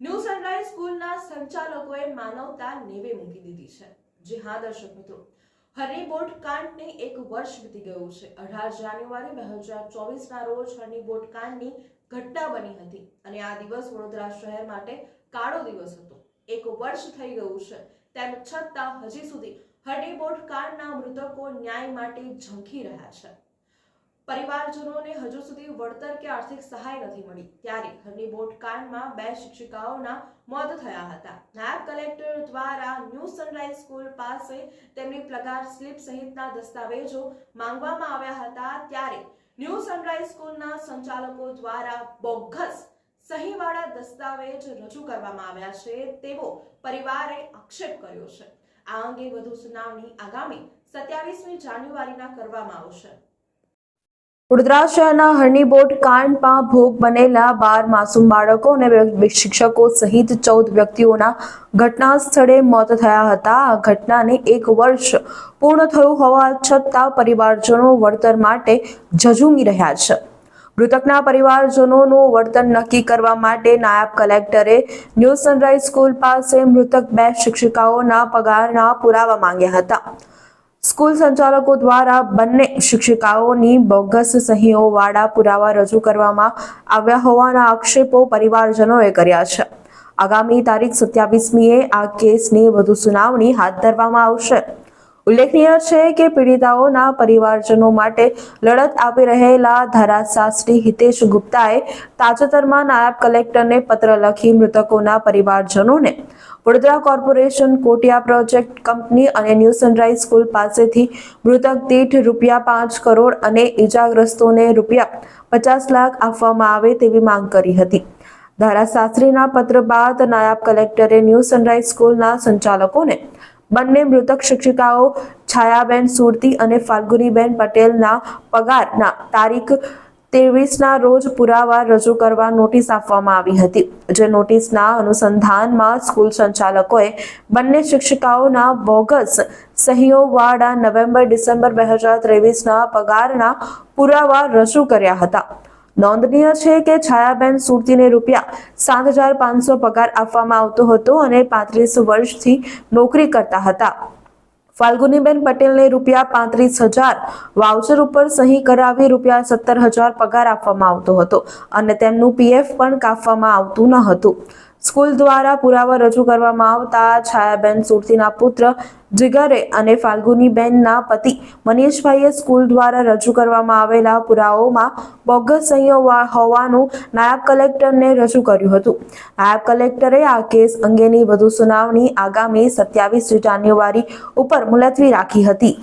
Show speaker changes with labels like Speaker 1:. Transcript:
Speaker 1: New sunrise સ્કૂલના સંચાલકોએ માનવતા નેવે મૂકી દીધી છે. જી હા, દર્શક મિત્રો હરિબોટ કાંડને એક વર્ષ વીતી ગયું છે. અઢાર જાન્યુઆરી બે હજાર ચોવીસના રોજ હરિબોટ કાંડની ઘટના બની હતી અને આ દિવસ વડોદરા શહેર માટે કાળો દિવસ હતો. એક વર્ષ થઈ ગયું છે, તેમ છતાં હજી સુધી હરિબોટ કાંડના મૃતકો ન્યાય માટે ઝંખી રહ્યા છે. પરિવારજનોને હજુ સુધી વળતર કે આર્થિક સહાય નથી મળી. ત્યારે હરની બોટ કાંડમાં બે શિક્ષિકાઓના મોત થયા હતા. નાયબ કલેક્ટર દ્વારા ન્યૂ સનરાઇઝ સ્કૂલ પાસે તેમની પગાર સ્લીપ સહિતના દસ્તાવેજો માંગવામાં આવ્યા હતા. ત્યારે ન્યૂ સનરાઇઝ સ્કૂલના સંચાલકો દ્વારા બોગસ સહીવાળા દસ્તાવેજ રજૂ કરવામાં આવ્યા છે. તેવો પરિવારે આક્ષેપ કર્યો છે. આ અંગે વધુ સુનાવણી આગામી સત્યાવીસમી જાન્યુઆરીના કરવામાં આવશે.
Speaker 2: વડોદરા શહેરના હરણીબોટ કાંડમાં ભોગ બનેલા બાર માસૂમ બાળકો અને શિક્ષકો સહિત ચૌદ વ્યક્તિઓના ઘટના સ્થળે મોત થયા હતા. આ ઘટનાને એક વર્ષ પૂર્ણ થયું હોવા છતાં પરિવારજનો વળતર માટે ઝઝૂમી રહ્યા છે. મૃતકના પરિવારજનોનું વળતર નક્કી કરવા માટે નાયબ કલેક્ટરે ન્યૂ સનરાઈઝ સ્કૂલ પાસે મૃતક બે શિક્ષિકાઓના પગારના પુરાવા માંગ્યા હતા. સ્કૂલ સંચાલકો દ્વારા બંને શિક્ષિકાઓની બોગસ સહીઓવાળા પુરાવા રજૂ કરવામાં આવ્યા હોવાના આક્ષેપો પરિવારજનોએ કર્યા છે. આગામી તારીખ સત્યાવીસમીએ આ કેસની વધુ સુનાવણી હાથ ધરવામાં આવશે. ઉલ્લેખનીય છે કે પીડિતાઓના પરિવારજનો માટે લડત આપી રહેલા ધારાશાસ્ત્રી હિતેશ ગુપ્તાએ તાજેતરમાં નાયબ કલેક્ટરને પત્ર લખી મૃતકોના પરિવારજનોને Vadodara corporation Kotiya project company અને ન્યૂ સનરાઈઝ સ્કૂલ પાસેથી મૃતક દીઠ રૂપિયા પાંચ કરોડ અને ઈજાગ્રસ્તોને રૂપિયા પચાસ લાખ આપવામાં આવે તેવી માંગ કરી હતી. ધારાશાસ્ત્રીના પત્ર બાદ નાયબ કલેક્ટરે ન્યૂ સનરાઈઝ સ્કૂલના સંચાલકોને બંને મૃતક શિક્ષિકાઓ છાયાબેન સુરતી અને ફાલ્ગુનીબેન પટેલના પગારના તારીખ ત્રેવીસના રોજ પુરાવા રજૂ કરવા નોટિસ આપવામાં આવી હતી. જે નોટિસના અનુસંધાનમાં સ્કૂલ સંચાલકોએ બંને શિક્ષિકાઓના બોગસ સહીઓવાળા નવેમ્બર ડિસેમ્બર બે હજાર ત્રેવીસના પગારના પુરાવા રજૂ કર્યા હતા. નોંધનીય છે કે છાયાબેન સુરતીને રૂપિયા સાત હજાર પાંચસો પગાર આપવામાં આવતો હતો અને પાંત્રીસ વર્ષથી નોકરી કરતા હતા. ફાલ્ગુનીબેન પટેલને રૂપિયા પાંત્રીસ હજાર વાઉચર ઉપર સહી કરાવી રૂપિયા સત્તર હજાર પગાર આપવામાં આવતો હતો અને તેમનું પીએફ પણ કાપવામાં આવતું ન હતું. સ્કૂલ દ્વારા પુરાવા રજૂ કરવામાં આવતા છાયાબેન સુરતીના પુત્ર જીગરે અને ફાલ્ગુનીબેનના પતિ મનીષભાઈએ સ્કૂલ દ્વારા રજૂ કરવામાં આવેલા પુરાવાઓમાં બોગસ સંયોગ હોવાનું નાયબ કલેક્ટરને રજૂ કર્યું હતું. નાયબ કલેક્ટરે આ કેસ અંગેની વધુ સુનાવણી આગામી સત્યાવીસ જાન્યુઆરી ઉપર મુલતવી રાખી હતી.